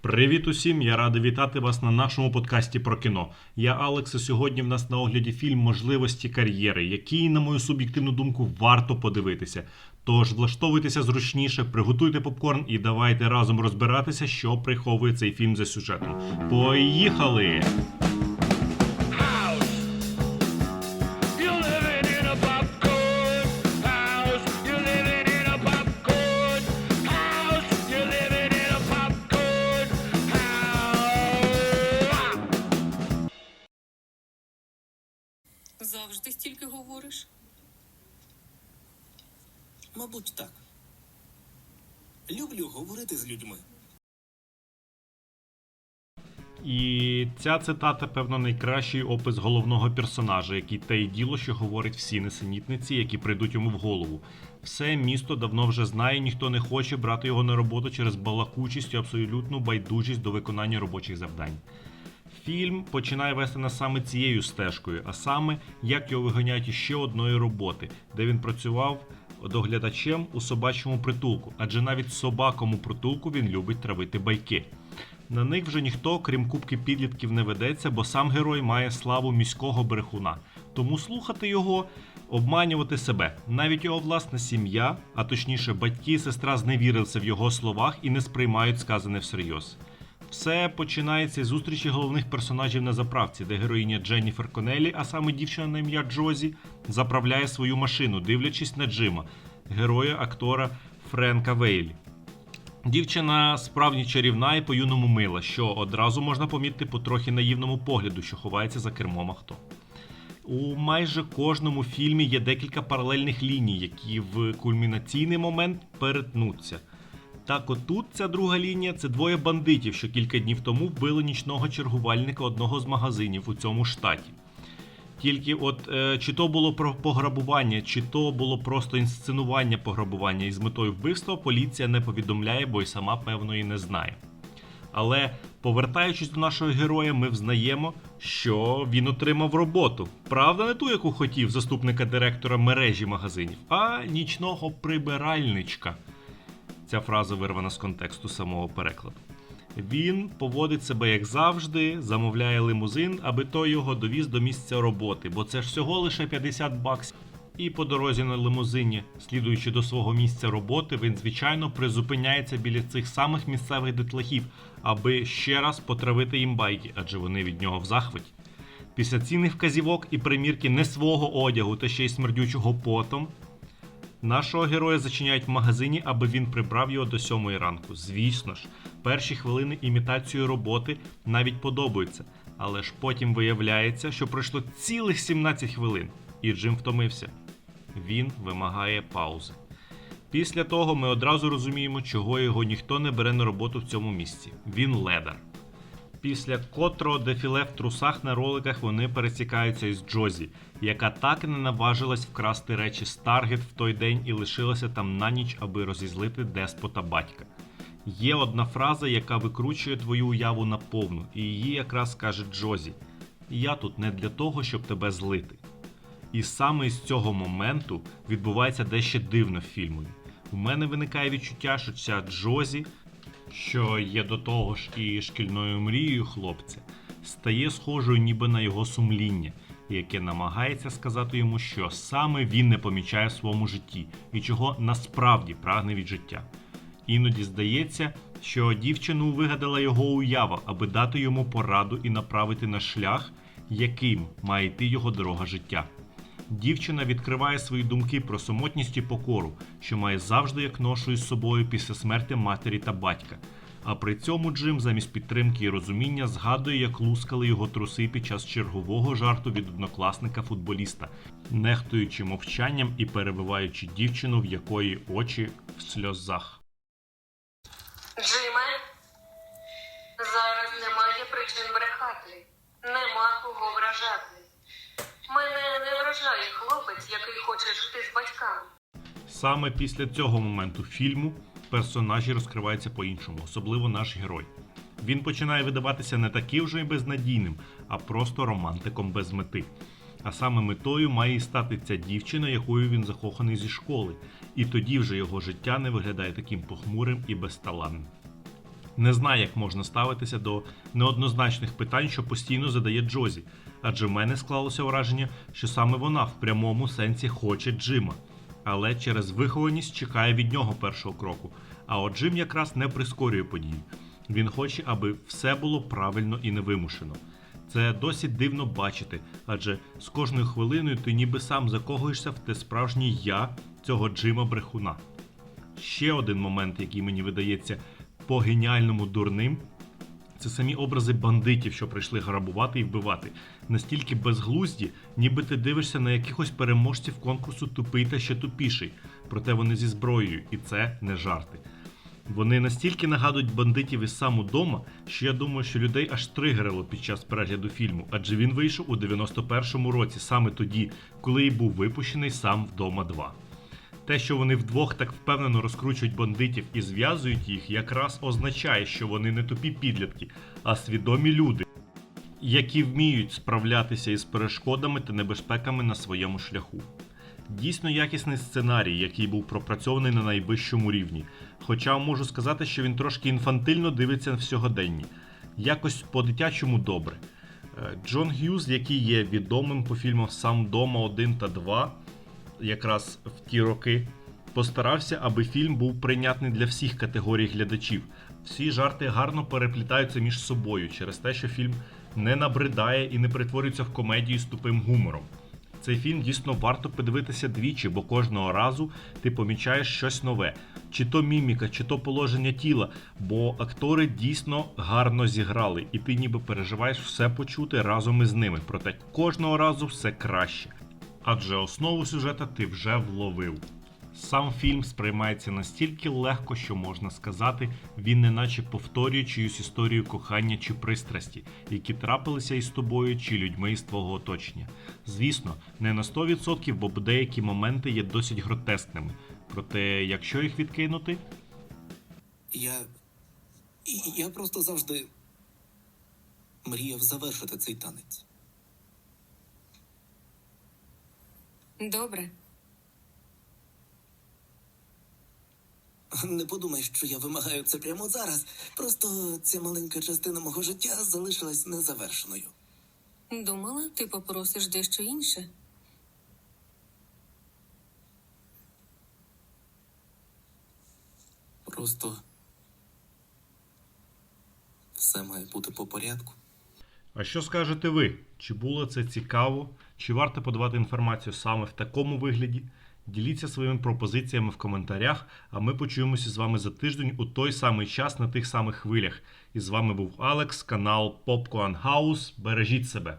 Привіт усім! Я радий вітати вас на нашому подкасті про кіно. Я Алекс. і Сьогодні в нас на огляді фільм Можливості кар'єри, який, на мою суб'єктивну думку, варто подивитися. Тож влаштовуйтеся зручніше, приготуйте попкорн і давайте разом розбиратися, що приховує цей фільм за сюжетом. Поїхали! Завжди стільки говориш. Мабуть, так. Люблю говорити з людьми. І ця цитата, певно, найкращий опис головного персонажа, який те й діло, що говорить всі несенітниці, які прийдуть йому в голову. Все місто давно вже знає, ніхто не хоче брати його на роботу через балакучість і абсолютну байдужість до виконання робочих завдань. Фільм починає вести нас саме цією стежкою, а саме як його виганяють із ще одної роботи, де він працював доглядачем у собачому притулку, адже навіть собакому притулку він любить травити байки. На них вже ніхто, крім кубки підлітків, не ведеться, бо сам герой має славу міського брехуна. Тому слухати його, обманювати себе. Навіть його власна сім'я, а точніше батьки і сестра зневірилися в його словах і не сприймають сказане всерйоз. Все починається із зустрічі головних персонажів на заправці, де героїня Дженніфер Конелі, а саме дівчина на ім'я Джозі, заправляє свою машину, дивлячись на Джима, героя актора Френка Вейлі. Дівчина справді чарівна і по-юному мила, що одразу можна помітити по трохи наївному погляду, що ховається за кермом авто. У майже кожному фільмі є декілька паралельних ліній, які в кульмінаційний момент перетнуться. Так отут ця друга лінія це двоє бандитів, що кілька днів тому вбили нічного чергувальника одного з магазинів у цьому штаті. Тільки от е, чи то було про пограбування, чи то було просто інсценування пограбування із метою вбивства, поліція не повідомляє, бо й сама певно і не знає. Але повертаючись до нашого героя, ми взнаємо, що він отримав роботу. Правда, не ту, яку хотів заступника директора мережі магазинів, а нічного прибиральничка. Ця фраза вирвана з контексту самого перекладу. Він поводить себе як завжди, замовляє лимузин, аби той його довіз до місця роботи, бо це ж всього лише 50 баксів. І по дорозі на лимузині, слідуючи до свого місця роботи, він звичайно призупиняється біля цих самих місцевих дитлахів, аби ще раз потравити їм байки, адже вони від нього в захваті. Після цінних вказівок і примірки не свого одягу та ще й смердючого потом, Нашого героя зачиняють в магазині, аби він прибрав його до сьомої ранку. Звісно ж, перші хвилини імітацію роботи навіть подобаються, але ж потім виявляється, що пройшло цілих 17 хвилин, і Джим втомився. Він вимагає паузи. Після того ми одразу розуміємо, чого його ніхто не бере на роботу в цьому місці. Він ледар. Після котрого дефіле в трусах на роликах вони пересікаються із Джозі, яка так і не наважилась вкрасти речі з Таргет в той день і лишилася там на ніч, аби розізлити деспота батька. Є одна фраза, яка викручує твою уяву наповну, і її якраз каже Джозі: Я тут не для того, щоб тебе злити. І саме із цього моменту відбувається дещо дивно в фільмові. У мене виникає відчуття, що ця Джозі, що є до того ж і шкільною мрією хлопця, стає схожою ніби на його сумління, яке намагається сказати йому, що саме він не помічає в своєму житті і чого насправді прагне від життя. Іноді здається, що дівчину вигадала його уява, аби дати йому пораду і направити на шлях, яким має йти його дорога життя. Дівчина відкриває свої думки про самотність і покору, що має завжди як ношу із собою після смерти матері та батька. А при цьому Джим замість підтримки і розуміння згадує, як лускали його труси під час чергового жарту від однокласника футболіста, нехтуючи мовчанням і перебиваючи дівчину, в якої очі в сльозах. Джиме, зараз немає причин брехати. Нема кого вражати. Мене не вражає хлопець, який хоче жити з батьками. Саме після цього моменту фільму персонажі розкриваються по-іншому, особливо наш герой. Він починає видаватися не таким вже й безнадійним, а просто романтиком без мети. А саме метою має стати ця дівчина, якою він закоханий зі школи, і тоді вже його життя не виглядає таким похмурим і безталанним. Не знає, як можна ставитися до неоднозначних питань, що постійно задає Джозі, адже в мене склалося враження, що саме вона в прямому сенсі хоче Джима, але через вихованість чекає від нього першого кроку. А от Джим якраз не прискорює події. Він хоче, аби все було правильно і невимушено. Це досить дивно бачити, адже з кожною хвилиною ти ніби сам закохуєшся в те справжнє я цього Джима брехуна. Ще один момент, який мені видається по геніальному дурним, це самі образи бандитів, що прийшли грабувати і вбивати. Настільки безглузді, ніби ти дивишся на якихось переможців конкурсу тупий та ще тупіший. Проте вони зі зброєю, і це не жарти. Вони настільки нагадують бандитів із сам удома, що я думаю, що людей аж тригерило під час перегляду фільму, адже він вийшов у 91-му році, саме тоді, коли і був випущений сам вдома 2. Те, що вони вдвох так впевнено розкручують бандитів і зв'язують їх, якраз означає, що вони не тупі підлітки, а свідомі люди, які вміють справлятися із перешкодами та небезпеками на своєму шляху. Дійсно якісний сценарій, який був пропрацьований на найвищому рівні. Хоча можу сказати, що він трошки інфантильно дивиться в сьогоденні. Якось по-дитячому добре. Е, Джон Г'юз, який є відомим по фільмах Сам дома 1 та 2, якраз в ті роки, постарався, аби фільм був прийнятний для всіх категорій глядачів. Всі жарти гарно переплітаються між собою через те, що фільм не набридає і не перетворюється в комедію з тупим гумором. Цей фільм дійсно варто подивитися двічі, бо кожного разу ти помічаєш щось нове, чи то міміка, чи то положення тіла, бо актори дійсно гарно зіграли, і ти ніби переживаєш все почути разом із ними. Проте кожного разу все краще. Адже основу сюжета ти вже вловив. Сам фільм сприймається настільки легко, що можна сказати, він неначе повторює чиюсь історію кохання чи пристрасті, які трапилися із тобою чи людьми із твого оточення. Звісно, не на 100%, бо деякі моменти є досить гротескними. Проте, якщо їх відкинути, Я. Я просто завжди мріяв завершити цей танець. Добре. Не подумай, що я вимагаю це прямо зараз. Просто ця маленька частина мого життя залишилась незавершеною. Думала, ти попросиш дещо інше. Просто все має бути по порядку. А що скажете ви? Чи було це цікаво? Чи варто подавати інформацію саме в такому вигляді? Діліться своїми пропозиціями в коментарях, а ми почуємося з вами за тиждень у той самий час на тих самих хвилях. І з вами був Алекс, канал Popcorn House. Бережіть себе.